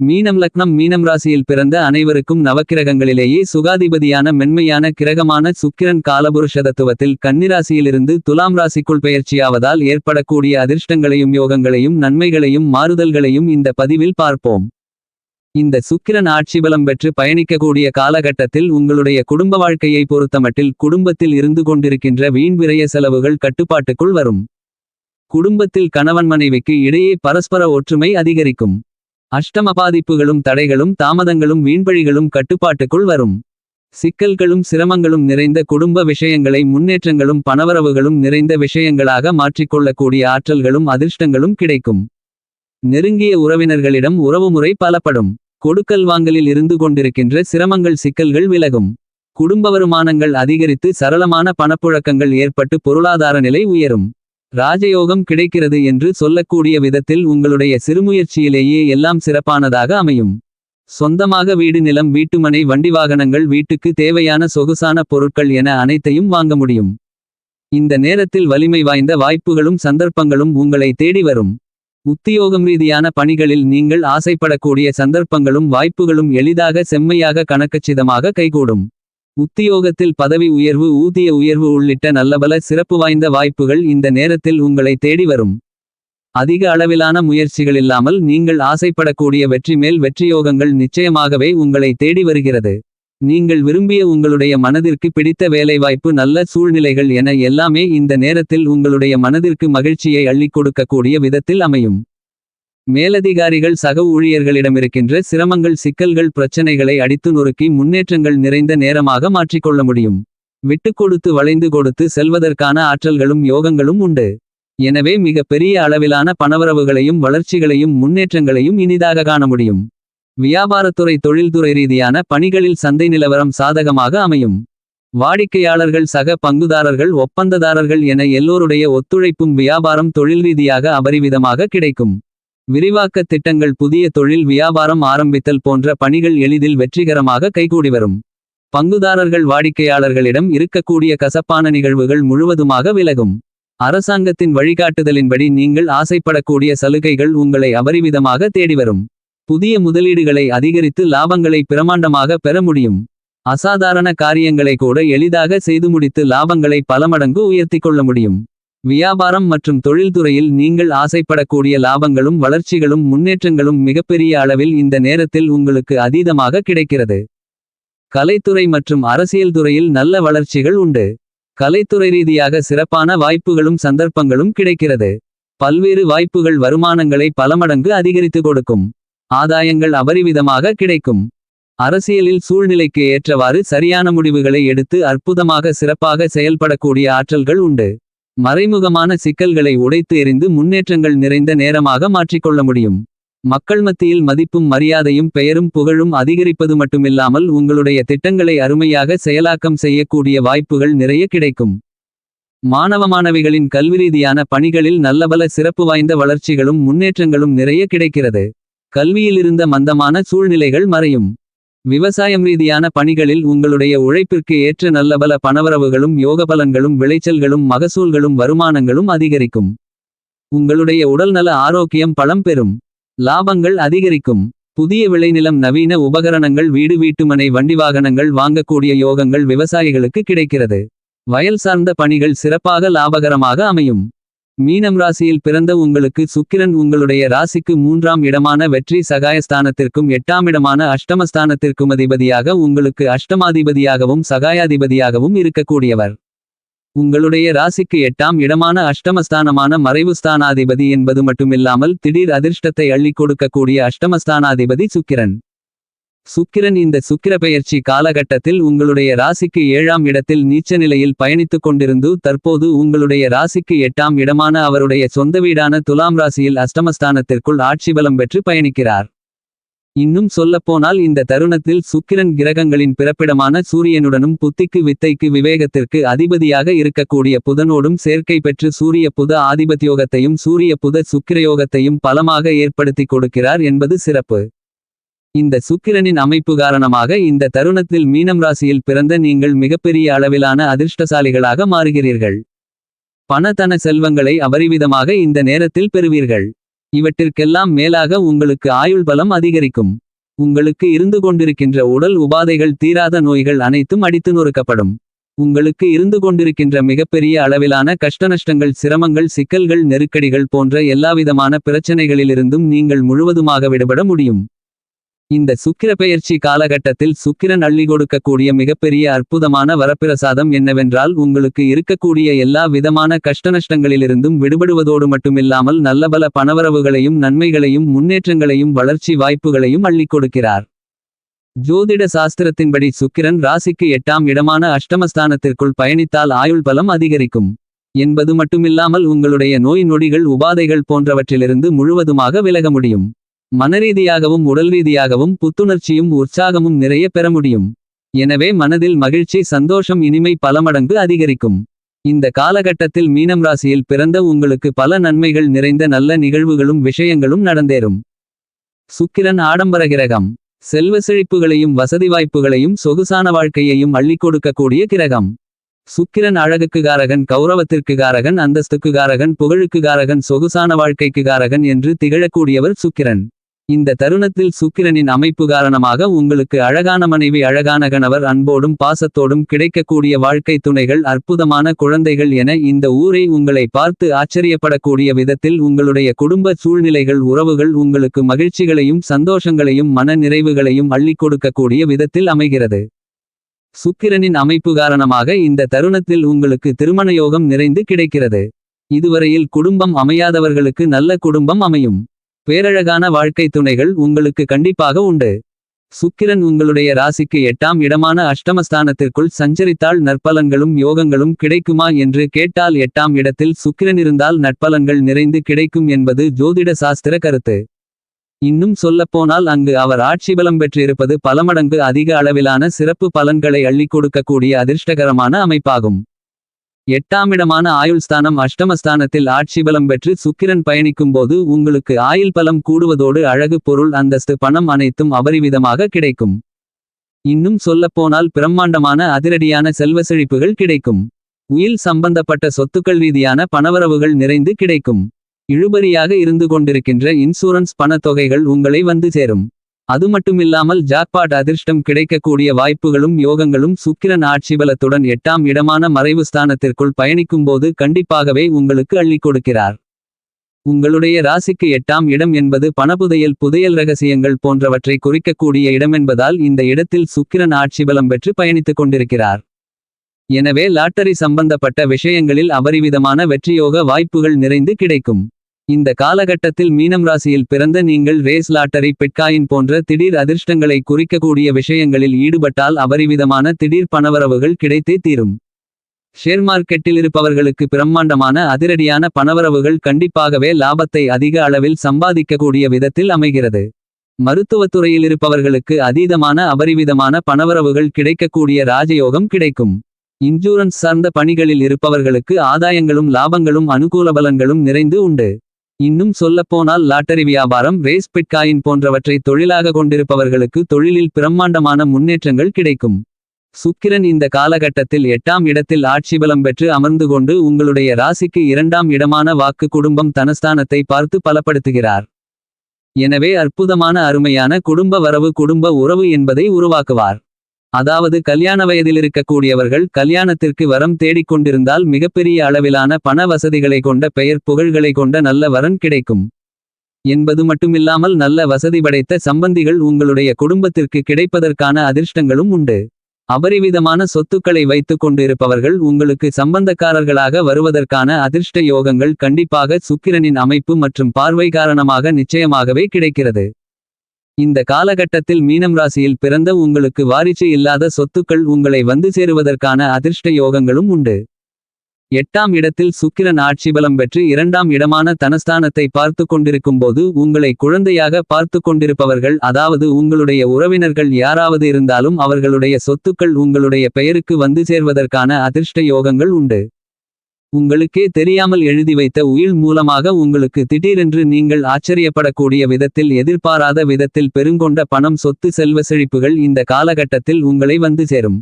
மீனம் லக்னம் மீனம் ராசியில் பிறந்த அனைவருக்கும் நவக்கிரகங்களிலேயே சுகாதிபதியான மென்மையான கிரகமான சுக்கிரன் காலபுருஷதத்துவத்தில் கன்னிராசியிலிருந்து துலாம் ராசிக்குள் பெயர்ச்சியாவதால் ஏற்படக்கூடிய அதிர்ஷ்டங்களையும் யோகங்களையும் நன்மைகளையும் மாறுதல்களையும் இந்த பதிவில் பார்ப்போம். இந்த சுக்கிரன் ஆட்சிபலம் பெற்று பயணிக்கக்கூடிய காலகட்டத்தில் உங்களுடைய குடும்ப வாழ்க்கையை பொறுத்தமட்டில் குடும்பத்தில் இருந்து கொண்டிருக்கின்ற வீண் விரய செலவுகள் கட்டுப்பாட்டுக்குள் வரும். குடும்பத்தில் கணவன் மனைவிக்கு இடையே பரஸ்பர ஒற்றுமை அதிகரிக்கும். அஷ்டம பாதிப்புகளும் தடைகளும் தாமதங்களும் வீண்பழிகளும் கட்டுப்பாட்டுக்குள் வரும். சிக்கல்களும் சிரமங்களும் நிறைந்த குடும்ப விஷயங்களை முன்னேற்றங்களும் பணவரவுகளும் நிறைந்த விஷயங்களாக மாற்றிக்கொள்ளக்கூடிய ஆற்றல்களும் அதிர்ஷ்டங்களும் கிடைக்கும். நெருங்கிய உறவினர்களிடம் உறவுமுறை பலப்படும். கொடுக்கல் வாங்கலில் இருந்து கொண்டிருக்கின்ற சிரமங்கள் சிக்கல்கள் விலகும். குடும்ப வருமானங்கள் அதிகரித்து சரளமான பணப்புழக்கங்கள் ஏற்பட்டு பொருளாதார நிலை உயரும். ராஜயோகம் கிடைக்கிறது என்று சொல்லக்கூடிய விதத்தில் உங்களுடைய சிறுமுயற்சியிலேயே எல்லாம் சிறப்பானதாக அமையும். சொந்தமாக வீடு நிலம் வீட்டுமனை வண்டி வாகனங்கள் வீட்டுக்கு தேவையான சொகுசான பொருட்கள் என அனைத்தையும் வாங்க முடியும். இந்த நேரத்தில் வலிமை வாய்ந்த வாய்ப்புகளும் சந்தர்ப்பங்களும் உங்களை தேடி வரும். உத்தியோகம் ரீதியான பணிகளில் நீங்கள் ஆசைப்படக்கூடிய சந்தர்ப்பங்களும் வாய்ப்புகளும் எளிதாக செம்மையாக கணக்கச்சிதமாக கைகூடும். உத்தியோகத்தில் பதவி உயர்வு ஊதிய உயர்வு உள்ளிட்ட நல்லபல சிறப்பு வாய்ந்த வாய்ப்புகள் இந்த நேரத்தில் உங்களை தேடி வரும். அதிக அளவிலான முயற்சிகள் இல்லாமல் நீங்கள் ஆசைப்படக்கூடிய வெற்றி மேல் வெற்றியோகங்கள் நிச்சயமாகவே உங்களை தேடி வருகிறது. நீங்கள் விரும்பிய உங்களுடைய மனதிற்கு பிடித்த வேலைவாய்ப்பு நல்ல சூழ்நிலைகள் என எல்லாமே இந்த நேரத்தில் உங்களுடைய மனதிற்கு மகிழ்ச்சியை அள்ளிக் கொடுக்கக்கூடிய விதத்தில் அமையும். மேலதிகாரிகள் சக ஊழியர்களிடமிருக்கின்ற சிரமங்கள் சிக்கல்கள் பிரச்சனைகளை அடித்து நொறுக்கி முன்னேற்றங்கள் நிறைந்த நேரமாக மாற்றிக்கொள்ள முடியும். விட்டு கொடுத்து வளைந்து கொடுத்து செல்வதற்கான ஆற்றல்களும் யோகங்களும் உண்டு. எனவே மிக பெரிய அளவிலான பணவரவுகளையும் வளர்ச்சிகளையும் முன்னேற்றங்களையும் இனிதாக காண முடியும். வியாபாரத்துறை தொழில்துறை ரீதியான பணிகளில் சந்தை நிலவரம் சாதகமாக அமையும். வாடிக்கையாளர்கள் சக பங்குதாரர்கள் ஒப்பந்ததாரர்கள் என எல்லோருடைய ஒத்துழைப்பும் வியாபாரம் தொழில் ரீதியாக அபரிவிதமாக கிடைக்கும். விரிவாக்க திட்டங்கள் புதிய தொழில் வியாபாரம் ஆரம்பித்தல் போன்ற பணிகள் எளிதில் வெற்றிகரமாக கைகூடி வரும். பங்குதாரர்கள் வாடிக்கையாளர்களிடம் இருக்கக்கூடிய கசப்பான நிகழ்வுகள் முழுவதுமாக விலகும். அரசாங்கத்தின் வழிகாட்டுதலின்படி நீங்கள் ஆசைப்படக்கூடிய சலுகைகள் உங்களை அபரிவிதமாக தேடிவரும் புதிய முதலீடுகளை அதிகரித்து லாபங்களை பிரமாண்டமாக பெற முடியும். அசாதாரண காரியங்களை கூட எளிதாக செய்து முடித்து லாபங்களை பல மடங்கு உயர்த்திக் கொள்ள முடியும். வியாபாரம் மற்றும் தொழில்துறையில் நீங்கள் ஆசைப்படக்கூடிய லாபங்களும் வளர்ச்சிகளும் முன்னேற்றங்களும் மிகப்பெரிய அளவில் இந்த நேரத்தில் உங்களுக்கு அதீதமாக கிடைக்கிறது. கலைத்துறை மற்றும் அரசியல் துறையில் நல்ல வளர்ச்சிகள் உண்டு. கலைத்துறை ரீதியாக சிறப்பான வாய்ப்புகளும் சந்தர்ப்பங்களும் கிடைக்கிறது. பல்வேறு வாய்ப்புகள் வருமானங்களை பல மடங்கு அதிகரித்து கொடுக்கும். ஆதாயங்கள் அபரிவிதமாக கிடைக்கும். அரசியலில் சூழ்நிலைக்கு ஏற்றவாறு சரியான முடிவுகளை எடுத்து அற்புதமாக சிறப்பாக செயல்படக்கூடிய ஆற்றல்கள் உண்டு. மறைமுகமான சிக்கல்களை உடைத்து எறிந்து முன்னேற்றங்கள் நிறைந்த நேரமாக மாற்றிக்கொள்ள முடியும். மக்கள் மத்தியில் மதிப்பும் மரியாதையும் பெயரும் புகழும் அதிகரிப்பது மட்டுமில்லாமல் உங்களுடைய திட்டங்களை அருமையாக செயலாக்கம் செய்யக்கூடிய வாய்ப்புகள் நிறைய கிடைக்கும். மாணவ மாணவிகளின் கல்விரீதியான பணிகளில் நல்லபல சிறப்பு வாய்ந்த வளர்ச்சிகளும் முன்னேற்றங்களும் நிறைய கிடைக்கிறது. கல்வியிலிருந்த மந்தமான சூழ்நிலைகள் மறையும். விவசாயம் ரீதியான பணிகளில் உங்களுடைய உழைப்பிற்கு ஏற்ற நல்லபல பணவரவுகளும் யோகபலன்களும் விளைச்சல்களும் மகசூல்களும் வருமானங்களும் அதிகரிக்கும். உங்களுடைய உடல்நல ஆரோக்கியம் பலம் பெறும். லாபங்கள் அதிகரிக்கும். புதிய விளைநிலம் நவீன உபகரணங்கள் வீடு வீட்டுமனை வண்டி வாகனங்கள் வாங்கக்கூடிய யோகங்கள் விவசாயிகளுக்கு கிடைக்கிறது. வயல் சார்ந்த பணிகள் சிறப்பாக லாபகரமாக அமையும். மீனம் ராசியில் பிறந்த உங்களுக்கு சுக்கிரன் உங்களுடைய ராசிக்கு மூன்றாம் இடமான வெற்றி சகாயஸ்தானத்திற்கும் எட்டாம் இடமான அஷ்டமஸ்தானத்திற்கும் அதிபதியாக உங்களுக்கு அஷ்டமாதிபதியாகவும் சகாயாதிபதியாகவும் இருக்கக்கூடியவர். உங்களுடைய ராசிக்கு எட்டாம் இடமான அஷ்டமஸ்தானமான மறைவு ஸ்தானாதிபதி என்பது மட்டுமில்லாமல் திடீர் அதிர்ஷ்டத்தை அள்ளி கொடுக்கக்கூடிய அஷ்டமஸ்தானாதிபதி சுக்கிரன். சுக்கிரன் இந்த சுக்கிர பெயர்ச்சி காலகட்டத்தில் உங்களுடைய ராசிக்கு ஏழாம் இடத்தில் நீச்ச நிலையில் பயணித்துக் கொண்டிருந்து தற்போது உங்களுடைய ராசிக்கு எட்டாம் இடமான அவருடைய சொந்த வீடான துலாம் ராசியில் அஷ்டமஸ்தானத்திற்குள் ஆட்சி பலம் பெற்று பயணிக்கிறார். இன்னும் சொல்லப்போனால் இந்த தருணத்தில் சுக்கிரன் கிரகங்களின் பிறப்பிடமான சூரியனுடனும் புத்திக்கு வித்தைக்கு விவேகத்திற்கு அதிபதியாக இருக்கக்கூடிய புதனோடும் சேர்க்கை பெற்று சூரிய புத ஆதிபத்தியோகத்தையும் சூரிய புத சுக்கிரயோகத்தையும் பலமாக ஏற்படுத்தி கொடுக்கிறார் என்பது சிறப்பு. இந்த சுக்கிரனின் அமைப்பு காரணமாக இந்த தருணத்தில் மீனம் ராசியில் பிறந்த நீங்கள் மிகப்பெரிய அளவிலான அதிர்ஷ்டசாலிகளாக மாறுகிறீர்கள். பண செல்வங்களை அபரிவிதமாக இந்த நேரத்தில் பெறுவீர்கள். இவற்றிற்கெல்லாம் மேலாக உங்களுக்கு ஆயுள் பலம் அதிகரிக்கும். உங்களுக்கு இருந்து கொண்டிருக்கின்ற உடல் உபாதைகள் தீராத நோய்கள் அனைத்தும் அடித்து நொறுக்கப்படும். உங்களுக்கு இருந்து கொண்டிருக்கின்ற மிகப்பெரிய அளவிலான கஷ்டநஷ்டங்கள் சிரமங்கள் சிக்கல்கள் நெருக்கடிகள் போன்ற எல்லாவிதமான பிரச்சனைகளிலிருந்தும் நீங்கள் முழுவதுமாக விடுபட முடியும். இந்த சுக்கிர பெயர்ச்சி காலகட்டத்தில் சுக்கிரன் அள்ளி கொடுக்கக்கூடிய மிகப்பெரிய அற்புதமான வரப்பிரசாதம் என்னவென்றால் உங்களுக்கு இருக்கக்கூடிய எல்லா விதமான கஷ்டநஷ்டங்களிலிருந்தும் விடுபடுவதோடு மட்டுமில்லாமல் நல்லபல பணவரவுகளையும் நன்மைகளையும் முன்னேற்றங்களையும் வளர்ச்சி வாய்ப்புகளையும் அள்ளிக் கொடுக்கிறார். ஜோதிட சாஸ்திரத்தின்படி சுக்கிரன் ராசிக்கு எட்டாம் இடமான அஷ்டமஸ்தானத்திற்குள் பயணித்தால் ஆயுள் பலம் அதிகரிக்கும். என்பது மட்டுமில்லாமல் உங்களுடைய நோய் நொடிகள் உபாதைகள் போன்றவற்றிலிருந்து முழுவதுமாக விலக முடியும். மனரீதியாகவும் உடல் ரீதியாகவும் புத்துணர்ச்சியும் உற்சாகமும் நிறைய பெற முடியும். எனவே மனதில் மகிழ்ச்சி சந்தோஷம் இனிமை பல மடங்கு அதிகரிக்கும். இந்த காலகட்டத்தில் மீனம் ராசியில் பிறந்த உங்களுக்கு பல நன்மைகள் நிறைந்த நல்ல நிகழ்வுகளும் விஷயங்களும் நடந்தேறும். சுக்கிரன் ஆடம்பர கிரகம். செல்வ செழிப்புகளையும் வசதி வாய்ப்புகளையும் சொகுசான வாழ்க்கையையும் அள்ளிக் கொடுக்கக்கூடிய கிரகம். சுக்கிரன் அழகுக்கு காரகன் கௌரவத்திற்கு காரகன் அந்தஸ்துக்கு காரகன் புகழுக்கு காரகன் சொகுசான வாழ்க்கைக்கு காரகன் என்று திகழக்கூடியவர் சுக்கிரன். இந்த தருணத்தில் சுக்கிரனின் அமைப்பு காரணமாக உங்களுக்கு அழகான மனைவி அழகான கணவர் அன்போடும் பாசத்தோடும் கிடைக்கக்கூடிய வாழ்க்கை துணைகள் அற்புதமான குழந்தைகள் என இந்த ஊரை உங்களை பார்த்து ஆச்சரியப்படக்கூடிய விதத்தில் உங்களுடைய குடும்ப சூழ்நிலைகள் உறவுகள் உங்களுக்கு மகிழ்ச்சிகளையும் சந்தோஷங்களையும் மன நிறைவுகளையும் அள்ளிக் கொடுக்கக்கூடிய விதத்தில் அமைகிறது. சுக்கிரனின் அமைப்பு காரணமாக இந்த தருணத்தில் உங்களுக்கு திருமண யோகம் நிறைந்து கிடைக்கிறது. இதுவரையில் குடும்பம் அமையாதவர்களுக்கு நல்ல குடும்பம் அமையும். பேரழகான வாழ்க்கை துணைகள் உங்களுக்கு கண்டிப்பாக உண்டு. சுக்கிரன் உங்களுடைய ராசிக்கு எட்டாம் இடமான அஷ்டமஸ்தானத்திற்குள் சஞ்சரித்தால் நற்பலன்களும் யோகங்களும் கிடைக்குமா என்று கேட்டால் எட்டாம் இடத்தில் சுக்கிரன் இருந்தால் நற்பலன்கள் நிறைந்து கிடைக்கும் என்பது ஜோதிட சாஸ்திர கருத்து. இன்னும் சொல்லப்போனால் அங்கு அவர் ஆட்சி பலம் பெற்றிருப்பது பல மடங்கு அதிக அளவிலான சிறப்பு பலன்களை அள்ளிக் கொடுக்கக்கூடிய அதிர்ஷ்டகரமான அமைப்பாகும். எட்டாமிடமான ஆயுள் ஸ்தானம் அஷ்டமஸ்தானத்தில் ஆட்சி பலம் பெற்று சுக்கிரன் பயணிக்கும்போது உங்களுக்கு ஆயுள் பலம் கூடுவதோடு அழகு பொருள் அந்தஸ்து பணம் அனைத்தும் அபரிவிதமாக கிடைக்கும். இன்னும் சொல்லப்போனால் பிரம்மாண்டமான அதிரடியான செல்வ செழிப்புகள் கிடைக்கும். உயில் சம்பந்தப்பட்ட சொத்துக்கள் ரீதியான பணவரவுகள் நிறைந்து கிடைக்கும். இழுபறியாக இருந்து கொண்டிருக்கின்ற இன்சூரன்ஸ் பணத்தொகைகள் உங்களை வந்து சேரும். அது மட்டுமில்லாமல் ஜாக்பாட் அதிர்ஷ்டம் கிடைக்கக்கூடிய வாய்ப்புகளும் யோகங்களும் சுக்கிரன் ஆட்சிபலத்துடன் எட்டாம் இடமான மறைவு ஸ்தானத்திற்குள் பயணிக்கும்போது கண்டிப்பாகவே உங்களுக்கு அள்ளிக் கொடுக்கிறார். உங்களுடைய ராசிக்கு எட்டாம் இடம் என்பது பணபுதையல் புதையல் ரகசியங்கள் போன்றவற்றை குறிக்கக்கூடிய இடமென்பதால் இந்த இடத்தில் சுக்கிரன் ஆட்சிபலம் பெற்று பயணித்துக் கொண்டிருக்கிறார். எனவே லாட்டரி சம்பந்தப்பட்ட விஷயங்களில் அபரிவிதமான வெற்றியோக வாய்ப்புகள் நிறைந்து கிடைக்கும். இந்த காலகட்டத்தில் மீனம் ராசியில் பிறந்த நீங்கள் ரேஸ் லாட்டரி பிட்காயின் போன்ற திடீர் அதிர்ஷ்டங்களை குறிக்கக்கூடிய விஷயங்களில் ஈடுபட்டால் அபரிவிதமான திடீர் பணவரவுகள் கிடைத்தே தீரும். ஷேர் மார்க்கெட்டில் இருப்பவர்களுக்கு பிரம்மாண்டமான அதிரடியான பணவரவுகள் கண்டிப்பாகவே லாபத்தை அதிக அளவில் சம்பாதிக்கக்கூடிய விதத்தில் அமைகிறது. மருத்துவத்துறையில் இருப்பவர்களுக்கு அதீதமான அபரிவிதமான பணவரவுகள் கிடைக்கக்கூடிய ராஜயோகம் கிடைக்கும். இன்சூரன்ஸ் சார்ந்த பணிகளில் இருப்பவர்களுக்கு ஆதாயங்களும் லாபங்களும் அனுகூல பலன்களும் நிறைந்து உண்டு. இன்னும் சொல்லப்போனால் லாட்டரி வியாபாரம் ரேஸ் பிட்காயின் போன்றவற்றை தொழிலாக கொண்டிருப்பவர்களுக்கு தொழிலில் பிரம்மாண்டமான முன்னேற்றங்கள் கிடைக்கும். சுக்கிரன் இந்த காலகட்டத்தில் எட்டாம் இடத்தில் ஆட்சிபலம் பெற்று அமர்ந்து கொண்டு உங்களுடைய ராசிக்கு இரண்டாம் இடமான வாக்கு குடும்பம் தனஸ்தானத்தை பார்த்து பலப்படுத்துகிறார். எனவே அற்புதமான அருமையான குடும்ப வரவு குடும்ப உறவு என்பதை உருவாக்குவார். அதாவது கல்யாண வயதில் இருக்கக்கூடியவர்கள் கல்யாணத்திற்கு வரம் தேடிக் கொண்டிருந்தால் மிகப்பெரிய அளவிலான பண வசதிகளை கொண்ட பெயர் புகழ்களை கொண்ட நல்ல வரன் கிடைக்கும். என்பது மட்டுமில்லாமல் நல்ல வசதி படைத்த சம்பந்திகள் உங்களுடைய குடும்பத்திற்கு கிடைப்பதற்கான அதிர்ஷ்டங்களும் உண்டு. அபரிவிதமான சொத்துக்களை வைத்துக் கொண்டிருப்பவர்கள் உங்களுக்கு சம்பந்தக்காரர்களாக வருவதற்கான அதிர்ஷ்ட யோகங்கள் கண்டிப்பாக சுக்கிரனின் அமைப்பு மற்றும் பார்வை காரணமாக நிச்சயமாகவே கிடைக்கிறது. இந்த காலகட்டத்தில் மீனம் ராசியில் பிறந்த உங்களுக்கு வாரிசு இல்லாத சொத்துக்கள் உங்களை வந்து சேருவதற்கான அதிர்ஷ்ட யோகங்களும் உண்டு. எட்டாம் இடத்தில் சுக்கிரன் ஆட்சி பலம் பெற்று இரண்டாம் இடமான தனஸ்தானத்தை பார்த்து கொண்டிருக்கும்போது உங்களை குழந்தையாக பார்த்து கொண்டிருப்பவர்கள் அதாவது உங்களுடைய உறவினர்கள் யாராவது இருந்தாலும் அவர்களுடைய சொத்துக்கள் உங்களுடைய பெயருக்கு வந்து சேர்வதற்கான அதிர்ஷ்ட யோகங்கள் உண்டு. உங்களுக்கே தெரியாமல் எழுதி வைத்த உயில் மூலமாக உங்களுக்கு திடீரென்று நீங்கள் ஆச்சரியப்படக்கூடிய விதத்தில் எதிர்பாராத விதத்தில் பெருங்கொண்ட பணம் சொத்து செல்வ செழிப்புகள் இந்த காலகட்டத்தில் உங்களை வந்து சேரும்.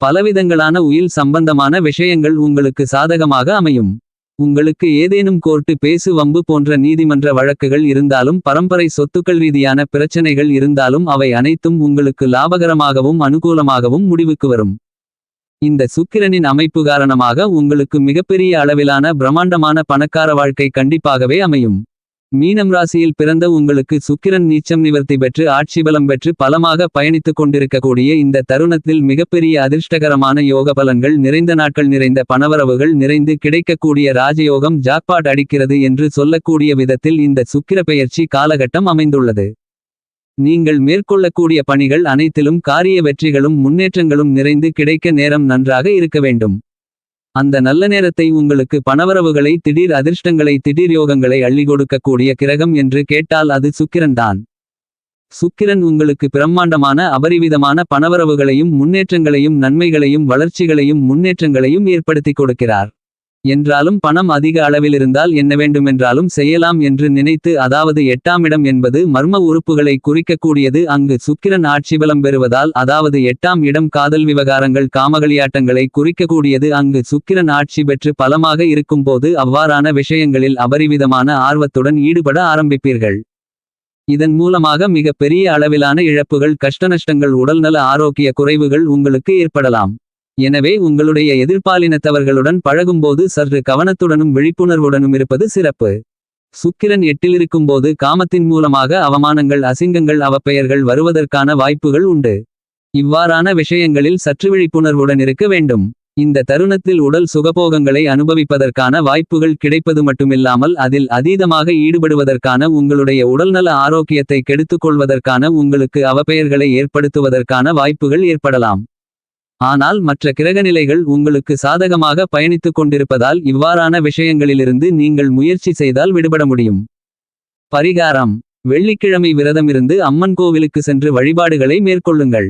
பலவிதங்களான உயில் சம்பந்தமான விஷயங்கள் உங்களுக்கு சாதகமாக அமையும். உங்களுக்கு ஏதேனும் கோர்ட்டு பேசு வம்பு போன்ற நீதிமன்ற வழக்குகள் இருந்தாலும் பரம்பரை சொத்துக்கள் ரீதியான பிரச்சனைகள் இருந்தாலும் அவை அனைத்தும் உங்களுக்கு லாபகரமாகவும் அனுகூலமாகவும் முடிவுக்கு வரும். இந்த சுக்கிரனின் அமைப்பு காரணமாக உங்களுக்கு மிகப்பெரிய அளவிலான பிரம்மாண்டமான பணக்கார வாழ்க்கை கண்டிப்பாகவே அமையும். மீனம் ராசியில் பிறந்த உங்களுக்கு சுக்கிரன் நீச்சம் நிவர்த்தி பெற்று ஆட்சி பலம் பெற்று பலமாக பயணித்துக் கொண்டிருக்கக்கூடிய இந்த தருணத்தில் மிகப்பெரிய அதிர்ஷ்டகரமான யோக பலன்கள் நிறைந்த நாட்கள் நிறைந்த பணவரவுகள் நிறைந்து கிடைக்கக்கூடிய ராஜயோகம் ஜாக்பாட் அடிக்கிறது என்று சொல்லக்கூடிய விதத்தில் இந்த சுக்கிர பெயர்ச்சி காலகட்டம் அமைந்துள்ளது. நீங்கள் மேற்கொள்ளக்கூடிய பணிகள் அனைத்திலும் காரிய வெற்றிகளும் முன்னேற்றங்களும் நிறைந்து கிடைக்க நேரம் நன்றாக இருக்க வேண்டும். அந்த நல்ல நேரத்தை உங்களுக்கு பணவரவுகளை திடீர் அதிர்ஷ்டங்களை திடீர் யோகங்களை அள்ளி கொடுக்கக்கூடிய கிரகம் என்று கேட்டால் அது சுக்கிரன்தான் சுக்கிரன் உங்களுக்கு பிரம்மாண்டமான அபரிவிதமான பணவரவுகளையும் முன்னேற்றங்களையும் நன்மைகளையும் வளர்ச்சிகளையும் முன்னேற்றங்களையும் ஏற்படுத்தி கொடுக்கிறார். என்றாலும் பணம் அதிக அளவிலிருந்தால் என்ன வேண்டுமென்றாலும் செய்யலாம் என்று நினைத்து அதாவது எட்டாம் இடம் என்பது மர்ம உறுப்புகளை குறிக்கக்கூடியது. அங்கு சுக்கிரன் ஆட்சிபலம் பெறுவதால் அதாவது எட்டாம் இடம் காதல் விவகாரங்கள் காமகளியாட்டங்களை குறிக்கக்கூடியது. அங்கு சுக்கிரன் ஆட்சி பெற்று பலமாக இருக்கும்போது அவ்வாறான விஷயங்களில் அபரிவிதமான ஆர்வத்துடன் ஈடுபட ஆரம்பிப்பீர்கள். இதன் மூலமாக மிக பெரிய அளவிலான இழப்புகள் கஷ்டநஷ்டங்கள் உடல்நல ஆரோக்கிய குறைவுகள் உங்களுக்கு ஏற்படலாம். எனவே உங்களுடைய எதிர்பாலினத்தவர்களுடன் பழகும்போது சற்று கவனத்துடனும் விழிப்புணர்வுடனும் இருப்பது சிறப்பு. சுக்கிரன் எட்டிலிருக்கும்போது காமத்தின் மூலமாக அவமானங்கள் அசிங்கங்கள் அவப்பெயர்கள் வருவதற்கான வாய்ப்புகள் உண்டு. இவ்வாறான விஷயங்களில் சற்று விழிப்புணர்வுடன் இருக்க வேண்டும். இந்த தருணத்தில் உடல் சுகபோகங்களை அனுபவிப்பதற்கான வாய்ப்புகள் கிடைப்பது மட்டுமில்லாமல் அதில் அதீதமாக ஈடுபடுவதற்கான உங்களுடைய உடல்நல ஆரோக்கியத்தை கெடுத்துக் கொள்வதற்கான உங்களுக்கு அவப்பெயர்களை ஏற்படுத்துவதற்கான வாய்ப்புகள் ஏற்படலாம். ஆனால் மற்ற கிரகநிலைகள் உங்களுக்கு சாதகமாக பயணித்துக் கொண்டிருப்பதால் இவ்வாறான விஷயங்களிலிருந்து நீங்கள் முயற்சி செய்தால் விடுபட முடியும். பரிகாரம். வெள்ளிக்கிழமை விரதமிருந்து அம்மன் கோவிலுக்கு சென்று வழிபாடுகளை மேற்கொள்ளுங்கள்.